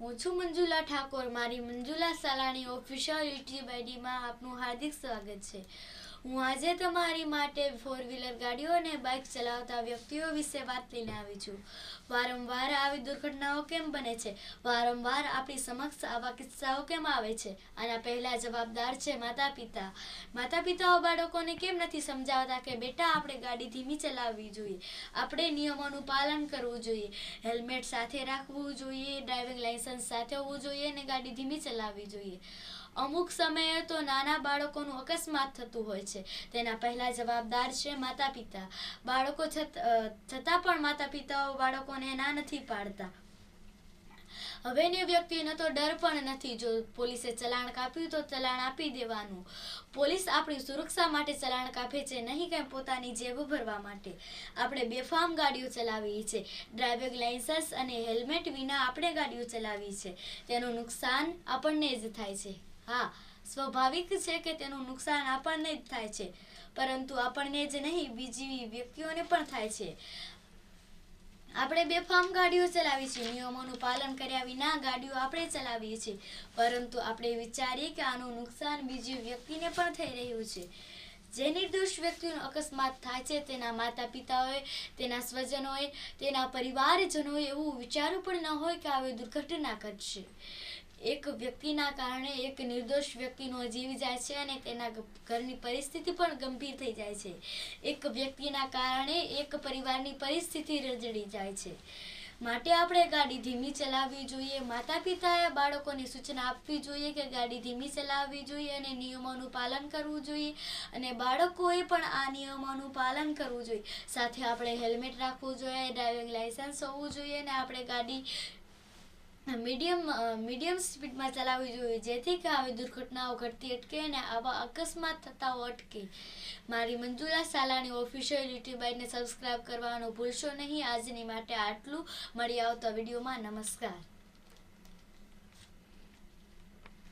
હું છું મંજુલા ઠાકોર, મારી મંજુલા સાલાણી ઓફિશિયલ યુટ્યુબ આઈડીમાં આપનું હાર્દિક સ્વાગત છે. હું આજે તમારી માટે ફોર વ્હીલર ગાડીઓ અને બાઇક ચલાવતા વ્યક્તિઓ વિશે વાત લઈને આવી છું. વારંવાર આવી દુર્ઘટનાઓ કેમ બને છે? વારંવાર આપણી સમક્ષ આવા કિસ્સાઓ કેમ આવે છે? આના પહેલા જવાબદાર છે માતા પિતા માતા પિતાઓ બાળકોને કેમ નથી સમજાવતા કે બેટા, આપણે ગાડી ધીમી ચલાવવી જોઈએ. આપણે નિયમોનું પાલન કરવું જોઈએ. હેલ્મેટ સાથે રાખવું જોઈએ. ડ્રાઇવિંગ લાયસન્સ સાથે હોવું જોઈએ અને ગાડી ધીમી ચલાવવી જોઈએ. અમુક સમયે તો નાના બાળકોનું અકસ્માત થતું હોય છે. તેના પહેલા જવાબદાર છે માતા પિતા બાળકો છત- પણ માતા પિતાઓ બાળકોને ના નથી પાડતા. હવેની વ્યક્તિને તો ડર પણ નથી. જો પોલીસે ચલાણ કાપ્યું તો ચલાણ આપી દેવાનું. પોલીસ આપણી સુરક્ષા માટે ચલાણ કાપે છે, નહીં કે પોતાની જેબ ભરવા માટે. આપણે બેફામ ગાડીઓ ચલાવીએ છે ડ્રાઇવિંગ લાયસન્સ અને હેલ્મેટ વિના આપણે ગાડીઓ ચલાવી છે તેનું નુકસાન આપણને જ થાય છે. હા, સ્વાભાવિક છે કે તેનું નુકસાન આપણને જ થાય છે. પરંતુ આપણને જ નહીં, બીજી વ્યક્તિઓને પણ થાય છે. આપણે બેફામ ગાડીઓ ચલાવી છે નિયમોનું પાલન કર્યા વિના ગાડીઓ આપણે ચલાવીએ છીએ. પરંતુ આપણે વિચારીએ કે આનું નુકસાન બીજી વ્યક્તિને પણ થઈ રહ્યું છે. જે નિર્દોષ વ્યક્તિનો અકસ્માત થાય છે, તેના માતા પિતાઓએ તેના સ્વજનોએ, તેના પરિવારજનોએ એવું વિચાર્યું પણ ન હોય કે આવી દુર્ઘટના ઘટશે. એક વ્યક્તિના કારણે એક નિર્દોષ વ્યક્તિનો જીવ જાય છે અને તેના ઘરની પરિસ્થિતિ પણ ગંભીર થઈ જાય છે. એક વ્યક્તિના કારણે એક પરિવારની પરિસ્થિતિ રજડી જાય છે. માટે આપણે ગાડી ધીમી ચલાવવી જોઈએ. માતા પિતાએ બાળકોને સૂચના આપવી જોઈએ કે ગાડી ધીમી ચલાવવી જોઈએ અને નિયમોનું પાલન કરવું જોઈએ અને બાળકોએ પણ આ નિયમોનું પાલન કરવું જોઈએ. સાથે આપણે હેલ્મેટ રાખવું જોઈએ, ડ્રાઇવિંગ લાઇસન્સ હોવું જોઈએ અને આપણે ગાડી મીડિયમ મીડિયમ સ્પીડમાં ચલાવવી જોઈએ. જેથી કે આવી દુર્ઘટનાઓ ઘટતી અટકે અને આવા અકસ્માત થતાઓ અટકે. મારી મંજુલા સાલાની ઓફિશિયલ યુટ્યુબ બાઈને સબસ્ક્રાઇબ કરવાનું ભૂલશો નહીં. આજની માટે આટલું. મળી આવતા વિડીયોમાં. નમસ્કાર.